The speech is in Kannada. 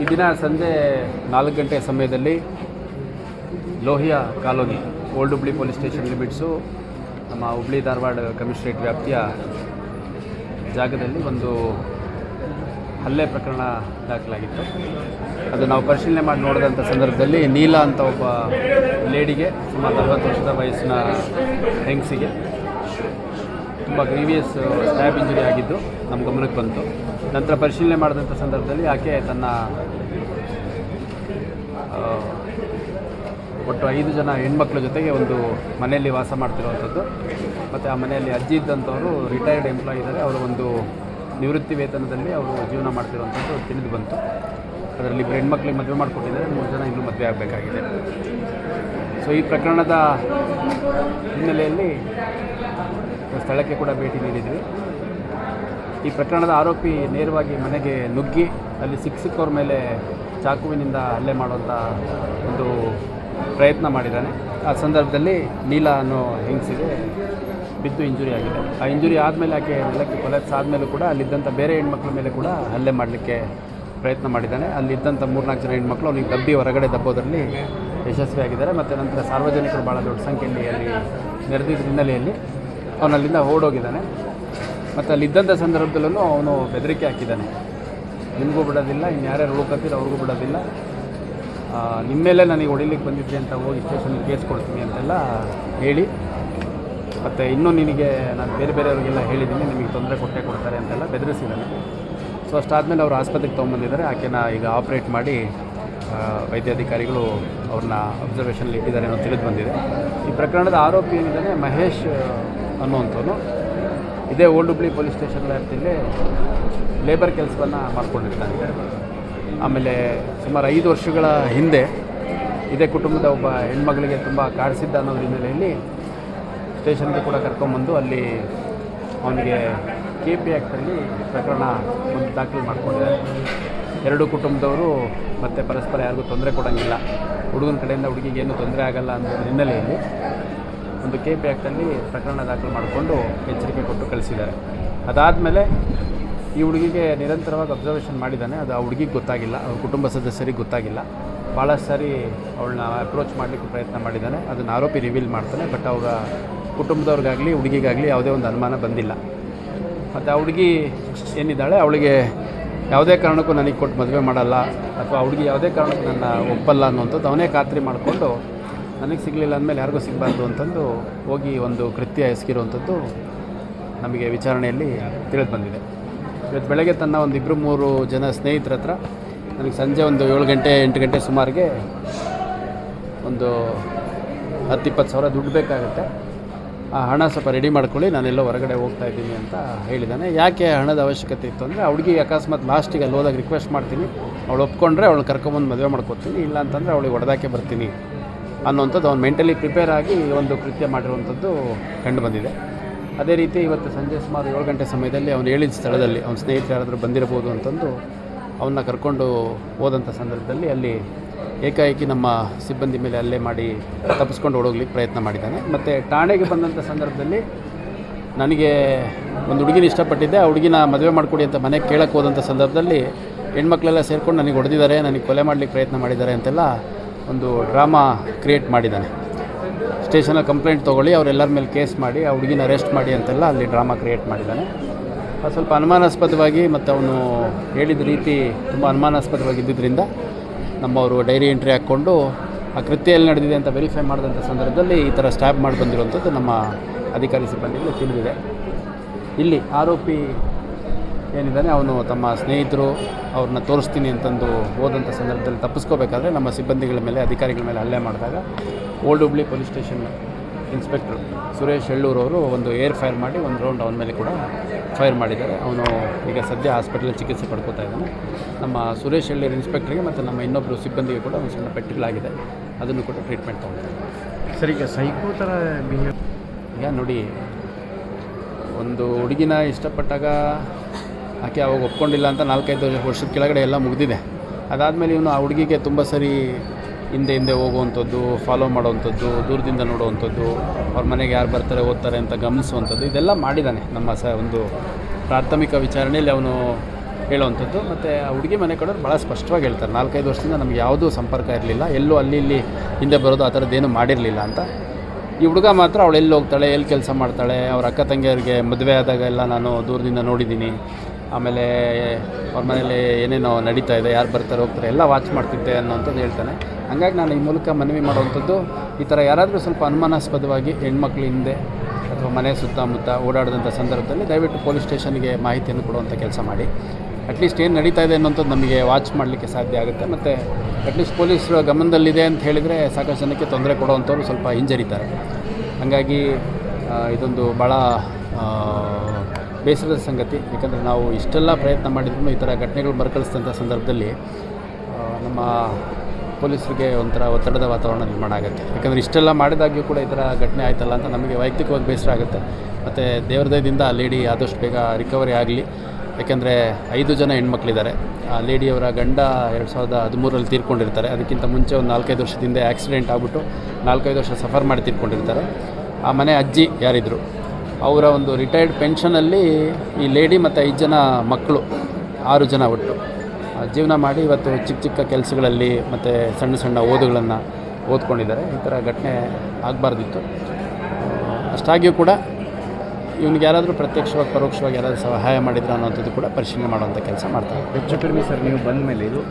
ಈ ದಿನ ಸಂಜೆ ನಾಲ್ಕು ಗಂಟೆ ಸಮಯದಲ್ಲಿ Lohia colony, old Hubli police station limits, ನಮ್ಮ ಹುಬ್ಳಿ ಧಾರವಾಡ ಕಮಿಷನರೇಟ್ ವ್ಯಾಪ್ತಿಯ ಜಾಗದಲ್ಲಿ ಒಂದು ಹಲ್ಲೆ ಪ್ರಕರಣ ದಾಖಲಾಗಿತ್ತು. ಅದು ನಾವು ಪರಿಶೀಲನೆ ಮಾಡಿ ನೋಡಿದಂಥ ಸಂದರ್ಭದಲ್ಲಿ ನೀಲಾ ಅಂತ ಒಬ್ಬ ಲೇಡಿಗೆ ಸುಮಾರು ನಲವತ್ತು ವರ್ಷದ ವಯಸ್ಸಿನ ಹೆಂಗಸಿಗೆ ತುಂಬ ಗ್ರೀವಿಯಸ್ ಸ್ಟ್ಯಾಬ್ ಇಂಜುರಿ ಆಗಿದ್ದು ನಮ್ಮ ಗಮನಕ್ಕೆ ಬಂತು. ನಂತರ ಪರಿಶೀಲನೆ ಮಾಡಿದಂಥ ಸಂದರ್ಭದಲ್ಲಿ ಆಕೆ ತನ್ನ ಒಟ್ಟು ಐದು ಜನ ಹೆಣ್ಮಕ್ಳ ಜೊತೆಗೆ ಒಂದು ಮನೆಯಲ್ಲಿ ವಾಸ ಮಾಡ್ತಿರುವಂಥದ್ದು. ಮತ್ತು ಆ ಮನೆಯಲ್ಲಿ ಅಜ್ಜಿ ಇದ್ದಂಥವರು ರಿಟೈರ್ಡ್ ಎಂಪ್ಲಾಯ್ ಇದ್ದಾರೆ. ಅವರು ಒಂದು ನಿವೃತ್ತಿ ವೇತನದಲ್ಲಿ ಅವರು ಜೀವನ ಮಾಡ್ತಿರುವಂಥದ್ದು ತಿಳಿದು ಬಂತು. ಅದರಲ್ಲಿ ಇಬ್ಬರು ಹೆಣ್ಮಕ್ಳಿಗೆ ಮದುವೆ ಮಾಡಿಕೊಟ್ಟಿದ್ದಾರೆ. ಮೂರು ಜನ ಇನ್ನೂ ಮದುವೆ ಆಗಬೇಕಾಗಿದೆ. ಸೊ ಈ ಪ್ರಕರಣದ ಹಿನ್ನೆಲೆಯಲ್ಲಿ ಸ್ಥಳಕ್ಕೆ ಕೂಡ ಭೇಟಿ ನೀಡಿದ್ವಿ. ಈ ಪ್ರಕರಣದ ಆರೋಪಿ ನೇರವಾಗಿ ಮನೆಗೆ ನುಗ್ಗಿ ಅಲ್ಲಿ ಸಿಕ್ಕ ಮೇಲೆ ಚಾಕುವಿನಿಂದ ಹಲ್ಲೆ ಮಾಡುವಂಥ ಒಂದು ಪ್ರಯತ್ನ ಮಾಡಿದ್ದಾನೆ. ಆ ಸಂದರ್ಭದಲ್ಲಿ ನೀಲಾ ಅನ್ನೋ ಹೆಂಗಸಿಗೆ ಬಿದ್ದು ಇಂಜುರಿ ಆಗಿದೆ. ಆ ಇಂಜುರಿ ಆದಮೇಲೆ ಆಕೆ ನೆಲಕ್ಕೆ ಕೊಲೆಪ್ಸ್ ಆದಮೇಲೂ ಕೂಡ ಅಲ್ಲಿದ್ದಂಥ ಬೇರೆ ಹೆಣ್ಮಕ್ಳ ಮೇಲೆ ಕೂಡ ಹಲ್ಲೆ ಮಾಡಲಿಕ್ಕೆ ಪ್ರಯತ್ನ ಮಾಡಿದ್ದಾನೆ. ಅಲ್ಲಿದ್ದಂಥ ಮೂರ್ನಾಲ್ಕು ಜನ ಹೆಣ್ಮಕ್ಳು ಅವನಿಗೆ ದಬ್ಬಿ ಹೊರಗಡೆ ದಬ್ಬೋದರಲ್ಲಿ ಯಶಸ್ವಿಯಾಗಿದ್ದಾರೆ. ಮತ್ತು ನಂತರ ಸಾರ್ವಜನಿಕರು ಭಾಳ ದೊಡ್ಡ ಸಂಖ್ಯೆಯಲ್ಲಿ ಅಲ್ಲಿ ನೆರೆದಿದ್ದ ಹಿನ್ನೆಲೆಯಲ್ಲಿ ಅವನು ಅಲ್ಲಿಂದ ಓಡೋಗಿದ್ದಾನೆ. ಮತ್ತು ಅಲ್ಲಿದ್ದಂಥ ಸಂದರ್ಭದಲ್ಲೂ ಅವನು ಬೆದರಿಕೆ ಹಾಕಿದ್ದಾನೆ. ನಿಮಗೂ ಬಿಡೋದಿಲ್ಲ ಇನ್ನು ಯಾರ್ಯಾರು ಹೋಗ್ಕತ್ತೀರ ಅವ್ರಿಗೂ ಬಿಡೋದಿಲ್ಲ. ನಿಮ್ಮ ಮೇಲೆ ನನಗೆ ಹೊಡಿಲಿಕ್ಕೆ ಬಂದಿದ್ದೆ ಅಂತ ಹೋಗಿ ಸ್ಟೇಷನ್ಗೆ ಕೇಸ್ ಕೊಡ್ತೀನಿ ಅಂತೆಲ್ಲ ಹೇಳಿ, ಮತ್ತು ಇನ್ನೂ ನಿನಗೆ ನಾನು ಬೇರೆ ಬೇರೆಯವ್ರಿಗೆಲ್ಲ ಹೇಳಿದ್ದೀನಿ, ನಿಮಗೆ ತೊಂದರೆ ಕೊಟ್ಟೆ ಕೊಡ್ತಾರೆ ಅಂತೆಲ್ಲ ಬೆದರಿಸಿದ್ದಾನೆ. ಸೊ ಅಷ್ಟಾದಮೇಲೆ ಅವರು ಆಸ್ಪತ್ರೆಗೆ ತೊಗೊಂಬಂದಿದ್ದಾರೆ ಆಕೆನ ಈಗ ಆಪ್ರೇಟ್ ಮಾಡಿ ವೈದ್ಯಾಧಿಕಾರಿಗಳು ಅವ್ರನ್ನ ಅಬ್ಸರ್ವೇಷನ್ಲಿ ಇಟ್ಟಿದ್ದಾರೆ ಅನ್ನೋ ತಿಳಿದು ಬಂದಿದೆ. ಈ ಪ್ರಕರಣದ ಆರೋಪಿ ಏನಿದ್ದಾನೆ, ಮಹೇಶ್ ಅನ್ನುವಂಥವನು ಇದೇ ಓಲ್ಡ್ ಹುಬ್ಳಿ ಪೊಲೀಸ್ ಸ್ಟೇಷನ್ ವ್ಯಾಪ್ತಿಯಲ್ಲಿ ಲೇಬರ್ ಕೆಲಸವನ್ನು ಮಾಡ್ಕೊಂಡಿರ್ತಾನೆ ಆಮೇಲೆ ಸುಮಾರು ಐದು ವರ್ಷಗಳ ಹಿಂದೆ ಇದೇ ಕುಟುಂಬದ ಒಬ್ಬ ಹೆಣ್ಮಗಳಿಗೆ ತುಂಬ ಕಾಡಿಸಿದ್ದ ಅನ್ನೋದ್ರ ಹಿನ್ನೆಲೆಯಲ್ಲಿ ಸ್ಟೇಷನ್ಗೆ ಕೂಡ ಕರ್ಕೊಂಬಂದು ಅಲ್ಲಿ ಅವನಿಗೆ ಕೆ ಪಿ ಆ್ಯಕ್ಟಲ್ಲಿ ಪ್ರಕರಣ ಒಂದು ದಾಖಲು ಮಾಡ್ಕೊಂಡಿದ್ದಾರೆ. ಎರಡೂ ಕುಟುಂಬದವರು ಮತ್ತೆ ಪರಸ್ಪರ ಯಾರಿಗೂ ತೊಂದರೆ ಕೊಡೋಂಗಿಲ್ಲ. ಹುಡುಗನ ಕಡೆಯಿಂದ ಹುಡುಗಿಗೆ ಏನೂ ತೊಂದರೆ ಆಗಲ್ಲ ಅನ್ನೋದ್ರ ಹಿನ್ನೆಲೆಯಲ್ಲಿ ಒಂದು ಕೆ ಪಿ ಆ್ಯಕ್ಟಲ್ಲಿ ಪ್ರಕರಣ ದಾಖಲು ಮಾಡಿಕೊಂಡು ಎಚ್ಚರಿಕೆ ಕೊಟ್ಟು ಕಳಿಸಿದ್ದಾರೆ. ಅದಾದಮೇಲೆ ಈ ಹುಡುಗಿಗೆ ನಿರಂತರವಾಗಿ ಅಬ್ಸರ್ವೇಷನ್ ಮಾಡಿದ್ದಾನೆ. ಅದು ಆ ಹುಡುಗಿಗೆ ಗೊತ್ತಾಗಿಲ್ಲ, ಅವ್ರ ಕುಟುಂಬ ಸದಸ್ಯರಿಗೆ ಗೊತ್ತಾಗಿಲ್ಲ. ಭಾಳ ಸಾರಿ ಅವಳನ್ನ ಅಪ್ರೋಚ್ ಮಾಡಲಿಕ್ಕೆ ಪ್ರಯತ್ನ ಮಾಡಿದ್ದಾನೆ. ಅದನ್ನು ಆರೋಪಿ ರಿವೀಲ್ ಮಾಡ್ತಾನೆ ಬಟ್ ಅವರ ಕುಟುಂಬದವ್ರಿಗಾಗಲಿ, ಹುಡುಗಿಗಾಗಲಿ ಯಾವುದೇ ಒಂದು ಅನುಮಾನ ಬಂದಿಲ್ಲ. ಮತ್ತು ಆ ಹುಡುಗಿ ಏನಿದ್ದಾಳೆ? ಅವಳಿಗೆ ಯಾವುದೇ ಕಾರಣಕ್ಕೂ ನನಗೆ ಕೊಟ್ಟು ಮದುವೆ ಮಾಡಲ್ಲ, ಅಥವಾ ಹುಡುಗಿ ಯಾವುದೇ ಕಾರಣಕ್ಕೂ ನನ್ನ ಒಪ್ಪಲ್ಲ ಅನ್ನುವಂಥದ್ದು ಅವನೇ ಖಾತ್ರಿ ಮಾಡಿಕೊಂಡು ನನಗೆ ಸಿಗಲಿಲ್ಲ ಅಂದಮೇಲೆ ಯಾರಿಗೂ ಸಿಗಬಾರ್ದು ಅಂತಂದು ಹೋಗಿ ಒಂದು ಕೃತ್ಯ ಎಸಗಿರುವಂಥದ್ದು ನಮಗೆ ವಿಚಾರಣೆಯಲ್ಲಿ ತಿಳಿದು ಬಂದಿದೆ. ಇವತ್ತು ಬೆಳಗ್ಗೆ ತನ್ನ ಒಂದು ಇಬ್ಬರು ಮೂರು ಜನ ಸ್ನೇಹಿತರ ಹತ್ರ ನನಗೆ ಸಂಜೆ ಒಂದು ಏಳು ಗಂಟೆ, ಎಂಟು ಗಂಟೆ ಸುಮಾರಿಗೆ ಒಂದು ಹತ್ತು ಇಪ್ಪತ್ತು ಸಾವಿರ ದುಡ್ಡು ಬೇಕಾಗುತ್ತೆ. ಆ ಹಣ ಸ್ವಲ್ಪ ರೆಡಿ ಮಾಡ್ಕೊಳ್ಳಿ, ನಾನೆಲ್ಲೋ ಹೊರಗಡೆ ಹೋಗ್ತಾ ಇದ್ದೀನಿ ಅಂತ ಹೇಳಿದ್ದಾನೆ. ಯಾಕೆ ಹಣದ ಅವಶ್ಯಕತೆ ಇತ್ತು ಅಂದರೆ ಹುಡುಗಿ ಅಕಸ್ಮಾತ್ ಲಾಸ್ಟಿಗೆ ಅಲ್ಲಿ ಹೋದಾಗ ರಿಕ್ವೆಸ್ಟ್ ಮಾಡ್ತೀನಿ. ಅವಳು ಒಪ್ಕೊಂಡ್ರೆ ಅವಳು ಕರ್ಕೊಂಬಂದು ಮದುವೆ ಮಾಡ್ಕೊತೀನಿ ಇಲ್ಲ ಅಂತಂದರೆ ಅವಳಿಗೆ ಹೊಡೆದಾಕೆ ಬರ್ತೀನಿ. ಅನ್ನುವಂಥದ್ದು ಅವ್ನು ಮೆಂಟಲಿ ಪ್ರಿಪೇರ್ ಆಗಿ ಒಂದು ಕೃತ್ಯ ಮಾಡಿರುವಂಥದ್ದು ಕಂಡು ಬಂದಿದೆ. ಅದೇ ರೀತಿ ಇವತ್ತು ಸಂಜೆ ಸುಮಾರು ಏಳು ಗಂಟೆ ಸಮಯದಲ್ಲಿ ಅವನು ಹೇಳಿದ ಸ್ಥಳದಲ್ಲಿ ಅವನ ಸ್ನೇಹಿತರು ಯಾರಾದರೂ ಬಂದಿರಬಹುದು ಅಂತಂದು ಅವನ್ನ ಕರ್ಕೊಂಡು ಹೋದಂಥ ಸಂದರ್ಭದಲ್ಲಿ ಅಲ್ಲಿ ಏಕಾಏಕಿ ನಮ್ಮ ಸಿಬ್ಬಂದಿ ಮೇಲೆ ಅಲ್ಲೇ ಮಾಡಿ ತಪ್ಪಿಸ್ಕೊಂಡು ಓಡೋಗ್ಲಿಕ್ಕೆ ಪ್ರಯತ್ನ ಮಾಡಿದ್ದಾನೆ. ಮತ್ತು ಠಾಣೆಗೆ ಬಂದಂಥ ಸಂದರ್ಭದಲ್ಲಿ ನನಗೆ ಒಂದು ಹುಡುಗಿನ ಇಷ್ಟಪಟ್ಟಿದ್ದೆ. ಆ ಹುಡುಗಿನ ಮದುವೆ ಮಾಡಿಕೊಡಿ ಅಂತ ಮನೆಗೆ ಕೇಳಕ್ಕೆ ಹೋದಂಥ ಸಂದರ್ಭದಲ್ಲಿ ಹೆಣ್ಮಕ್ಳೆಲ್ಲ ಸೇರ್ಕೊಂಡು ನನಗೆ ಹೊಡೆದಿದ್ದಾರೆ, ನನಗೆ ಕೊಲೆ ಮಾಡಲಿಕ್ಕೆ ಪ್ರಯತ್ನ ಮಾಡಿದ್ದಾರೆ ಅಂತೆಲ್ಲ ಒಂದು ಡ್ರಾಮಾ ಕ್ರಿಯೇಟ್ ಮಾಡಿದ್ದಾನೆ. ಸ್ಟೇಷನಲ್ಲಿ ಕಂಪ್ಲೇಂಟ್ ತೊಗೊಳ್ಳಿ ಅವರೆಲ್ಲರ ಮೇಲೆ ಕೇಸ್ ಮಾಡಿ, ಆ ಹುಡುಗಿನ ಅರೆಸ್ಟ್ ಮಾಡಿ ಅಂತೆಲ್ಲ ಅಲ್ಲಿ ಡ್ರಾಮಾ ಕ್ರಿಯೇಟ್ ಮಾಡಿದ್ದಾನೆ. ಸ್ವಲ್ಪ ಅನುಮಾನಾಸ್ಪದವಾಗಿ ಮತ್ತು ಅವನು ಹೇಳಿದ ರೀತಿ ತುಂಬ ಅನುಮಾನಾಸ್ಪದವಾಗಿದ್ದರಿಂದ ನಮ್ಮವರು ಡೈರಿ ಎಂಟ್ರಿ ಹಾಕ್ಕೊಂಡು, ಆ ಕೃತ್ಯ ಎಲ್ಲಿ ನಡೆದಿದೆ ಅಂತ ವೆರಿಫೈ ಮಾಡಿದಂಥ ಸಂದರ್ಭದಲ್ಲಿ ಈ ಥರ ಸ್ಟ್ಯಾಬ್ ಮಾಡಿ ಬಂದಿರುವಂಥದ್ದು ನಮ್ಮ ಅಧಿಕಾರಿ ಸಿಬ್ಬಂದಿಗಳು ತಿಳಿದಿದೆ. ಇಲ್ಲಿ ಆರೋಪಿ ಏನಿದ್ದಾನೆ, ಅವನು ತಮ್ಮ ಸ್ನೇಹಿತರು ಅವ್ರನ್ನ ತೋರಿಸ್ತೀನಿ ಅಂತಂದು ಹೋದಂಥ ಸಂದರ್ಭದಲ್ಲಿ ತಪ್ಪಿಸ್ಕೋಬೇಕಾದ್ರೆ ನಮ್ಮ ಸಿಬ್ಬಂದಿಗಳ ಮೇಲೆ ಅಧಿಕಾರಿಗಳ ಮೇಲೆ ಹಲ್ಲೆ ಮಾಡಿದಾಗ old Hubli police station inspector Suresh ಎಳ್ಳೂರವರು ಒಂದು ಏರ್ ಫೈರ್ ಮಾಡಿ ಒಂದು ರೌಂಡ್ ಅವನ ಮೇಲೆ ಕೂಡ ಫೈರ್ ಮಾಡಿದ್ದಾರೆ. ಅವನು ಈಗ ಸದ್ಯ ಹಾಸ್ಪಿಟಲ್ ಚಿಕಿತ್ಸೆ ಪಡ್ಕೋತಾ ಇದ್ದಾನೆ. ನಮ್ಮ ಸುರೇಶ್ ಎಳ್ಳೂರು ಇನ್ಸ್ಪೆಕ್ಟ್ರಿಗೆ ಮತ್ತು ನಮ್ಮ ಇನ್ನೊಬ್ಬರು ಸಿಬ್ಬಂದಿಗೆ ಕೂಡ ಒಂದು ಸಣ್ಣ ಪೆಟ್ಟಿಗಳಾಗಿದೆ ಅದನ್ನು ಕೂಡ ಟ್ರೀಟ್ಮೆಂಟ್ ತೊಗೊಂಡಿದ್ದಾರೆ. ಸರಿ ಈಗ ಸೈಕೋ ಥರ ಬಿಹೇವ್ ಈಗ ನೋಡಿ ಒಂದು ಹುಡುಗಿನ ಇಷ್ಟಪಟ್ಟಾಗ ಆಕೆ ಅವಾಗ ಒಪ್ಕೊಂಡಿಲ್ಲ ಅಂತ ನಾಲ್ಕೈದು ವರ್ಷದ ಕೆಳಗಡೆ ಎಲ್ಲ ಮುಗಿದಿದೆ. ಅದಾದಮೇಲೆ ಇವನು ಆ ಹುಡುಗಿಗೆ ತುಂಬ ಸರಿ ಹಿಂದೆ ಹಿಂದೆ ಹೋಗುವಂಥದ್ದು ಫಾಲೋ ಮಾಡುವಂಥದ್ದು, ದೂರದಿಂದ ನೋಡುವಂಥದ್ದು, ಅವ್ರ ಮನೆಗೆ ಯಾರು ಬರ್ತಾರೆ, ಓದ್ತಾರೆ ಅಂತ ಗಮನಿಸುವಂಥದ್ದು, ಇದೆಲ್ಲ ಮಾಡಿದ್ದಾನೆ ನಮ್ಮ ಸ ಒಂದು ಪ್ರಾಥಮಿಕ ವಿಚಾರಣೆಯಲ್ಲಿ ಅವನು ಹೇಳುವಂಥದ್ದು. ಮತ್ತು ಆ ಹುಡುಗಿ ಮನೆ ಕಡೆಯವ್ರು ಭಾಳ ಸ್ಪಷ್ಟವಾಗಿ ಹೇಳ್ತಾರೆ, ನಾಲ್ಕೈದು ವರ್ಷದಿಂದ ನಮಗೆ ಯಾವುದೂ ಸಂಪರ್ಕ ಇರಲಿಲ್ಲ, ಎಲ್ಲೂ ಅಲ್ಲಿ ಇಲ್ಲಿ ಹಿಂದೆ ಬರೋದು ಆ ಥರದ್ದೇನು ಮಾಡಿರಲಿಲ್ಲ ಅಂತ. ಈ ಹುಡುಗ ಮಾತ್ರ ಅವಳು ಎಲ್ಲಿ ಹೋಗ್ತಾಳೆ, ಎಲ್ಲಿ ಕೆಲಸ ಮಾಡ್ತಾಳೆ, ಅವ್ರ ಅಕ್ಕ ತಂಗಿಯರಿಗೆ ಮದುವೆ ಆದಾಗ ಎಲ್ಲ ನಾನು ದೂರದಿಂದ ನೋಡಿದ್ದೀನಿ ಆಮೇಲೆ ಅವ್ರ ಮನೇಲಿ ಏನೇನೋ ನಡೀತಾ ಇದೆ, ಯಾರು ಬರ್ತಾರೆ, ಹೋಗ್ತಾರೆ, ಎಲ್ಲ ವಾಚ್ ಮಾಡ್ತಿದ್ದೆ ಅನ್ನೋಂಥದ್ದು ಹೇಳ್ತಾನೆ. ಹಂಗಾಗಿ ನಾನು ಈ ಮೂಲಕ ಮನವಿ ಮಾಡುವಂಥದ್ದು, ಈ ಥರ ಯಾರಾದರೂ ಸ್ವಲ್ಪ ಅನುಮಾನಾಸ್ಪದವಾಗಿ ಹೆಣ್ಮಕ್ಳ ಹಿಂದೆ ಅಥವಾ ಮನೆ ಸುತ್ತಮುತ್ತ ಓಡಾಡಿದಂಥ ಸಂದರ್ಭದಲ್ಲಿ ದಯವಿಟ್ಟು ಪೊಲೀಸ್ ಸ್ಟೇಷನ್ಗೆ ಮಾಹಿತಿಯನ್ನು ಕೊಡುವಂಥ ಕೆಲಸ ಮಾಡಿ. ಅಟ್ಲೀಸ್ಟ್ ಏನು ನಡೀತಾ ಇದೆ ಅನ್ನೋಂಥದ್ದು ನಮಗೆ ವಾಚ್ ಮಾಡಲಿಕ್ಕೆ ಸಾಧ್ಯ ಆಗುತ್ತೆ. ಮತ್ತು ಅಟ್ಲೀಸ್ಟ್ ಪೊಲೀಸರ ಗಮನದಲ್ಲಿದೆ ಅಂತ ಹೇಳಿದರೆ ಸಾಕಷ್ಟು ಜನಕ್ಕೆ ತೊಂದರೆ ಕೊಡುವಂಥವ್ರು ಸ್ವಲ್ಪ ಹಿಂಜರಿತಾರೆ. ಹಾಗಾಗಿ ಇದೊಂದು ಭಾಳ ಬೇಸರದ ಸಂಗತಿ. ಯಾಕಂದರೆ ನಾವು ಇಷ್ಟೆಲ್ಲ ಪ್ರಯತ್ನ ಮಾಡಿದ್ರು ಈ ಥರ ಘಟನೆಗಳು ಮರುಕಳಿಸಿದಂಥ ಸಂದರ್ಭದಲ್ಲಿ ನಮ್ಮ ಪೊಲೀಸರಿಗೆ ಒಂಥರ ಒತ್ತಡದ ವಾತಾವರಣ ನಿರ್ಮಾಣ ಆಗುತ್ತೆ. ಯಾಕಂದರೆ ಇಷ್ಟೆಲ್ಲ ಮಾಡಿದಾಗ್ಯೂ ಕೂಡ ಈ ಥರ ಘಟನೆ ಆಯ್ತಲ್ಲ ಅಂತ ನಮಗೆ ವೈಯಕ್ತಿಕವಾಗಿ ಬೇಸರ ಆಗುತ್ತೆ. ಮತ್ತು ದೇವ್ರದಯದಿಂದ ಆ ಲೇಡಿ ಆದಷ್ಟು ಬೇಗ ರಿಕವರಿ ಆಗಲಿ. ಯಾಕೆಂದರೆ ಐದು ಜನ ಹೆಣ್ಮಕ್ಳಿದ್ದಾರೆ. ಆ ಲೇಡಿಯವರ ಗಂಡ ಎರಡು ಸಾವಿರದ ಹದಿಮೂರಲ್ಲಿ ತೀರ್ಕೊಂಡಿರ್ತಾರೆ. ಅದಕ್ಕಿಂತ ಮುಂಚೆ ಒಂದು ನಾಲ್ಕೈದು ವರ್ಷದಿಂದ ಆಕ್ಸಿಡೆಂಟ್ ಆಗಿಬಿಟ್ಟು ನಾಲ್ಕೈದು ವರ್ಷ ಸಫರ್ ಮಾಡಿ ತೀರ್ಕೊಂಡಿರ್ತಾರೆ. ಆ ಮನೆ ಅಜ್ಜಿ ಯಾರಿದ್ರು ಅವರ ಒಂದು ರಿಟೈರ್ಡ್ ಪೆನ್ಷನಲ್ಲಿ ಈ ಲೇಡಿ ಮತ್ತು ಐದು ಜನ ಮಕ್ಕಳು, ಆರು ಜನ ಒಟ್ಟು. ಜೀವನ ಮಾಡಿ ಇವತ್ತು ಚಿಕ್ಕ ಚಿಕ್ಕ ಕೆಲಸಗಳಲ್ಲಿ ಮತ್ತು ಸಣ್ಣ ಸಣ್ಣ ಓದುಗಳನ್ನು ಓದ್ಕೊಂಡಿದ್ದಾರೆ. ಈ ಥರ ಘಟನೆ ಆಗಬಾರ್ದಿತ್ತು. ಅಷ್ಟಾಗಿಯೂ ಕೂಡ ಇವನಿಗೆ ಯಾರಾದರೂ ಪ್ರತ್ಯಕ್ಷವಾಗಿ, ಪರೋಕ್ಷವಾಗಿ ಯಾರಾದರೂ ಸಹಾಯ ಮಾಡಿದ್ರು ಅನ್ನೋಂಥದ್ದು ಕೂಡ ಪರಿಶೀಲನೆ ಮಾಡುವಂಥ ಕೆಲಸ ಮಾಡ್ತಾರೆ ಹೆಚ್ಚು ಕಡಿಮೆ ಸರ್, ನೀವು ಬಂದ ಮೇಲೆ ಇದು